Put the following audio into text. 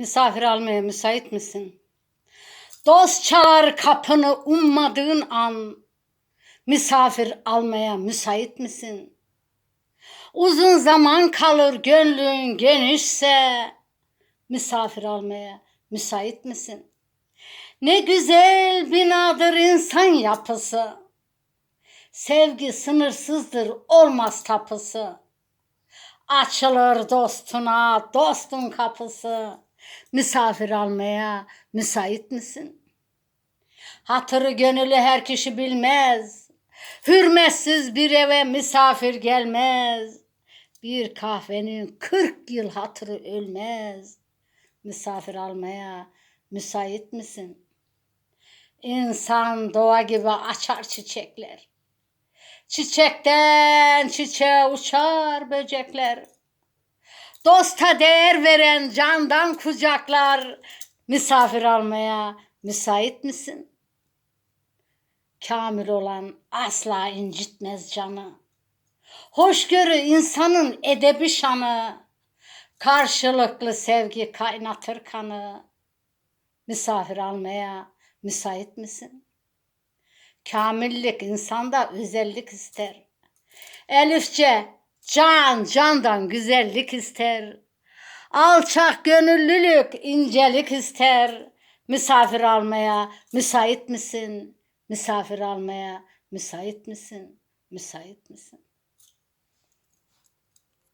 Misafir almaya müsait misin? Dost çalar kapını ummadığın an. Misafir almaya müsait misin? Uzun zaman kalır gönlün genişse. Misafir almaya müsait misin? Ne güzel binadır insan yapısı. Sevgi sınırsızdır olmaz tapısı. Açılır dostuna dostun kapısı. Misafir almaya müsait misin? Hatırı gönüllü her kişi bilmez. Hürmetsiz bir eve misafir gelmez. Bir kahvenin kırk yıl hatırı ölmez. Misafir almaya müsait misin? İnsan doğa gibi açar çiçekler. Çiçekten çiçeğe uçar böcekler. Dosta değer veren candan kucaklar. Misafir almaya müsait misin? Kamil olan asla incitmez canı. Hoşgörü insanın edebi şanı. Karşılıklı sevgi kaynatır kanı. Misafir almaya müsait misin? Kamillik insanda özellik ister. Elifçe can candan güzellik ister. Alçak gönüllülük incelik ister. Misafir almaya müsait misin? Misafir almaya müsait misin? Müsait misin?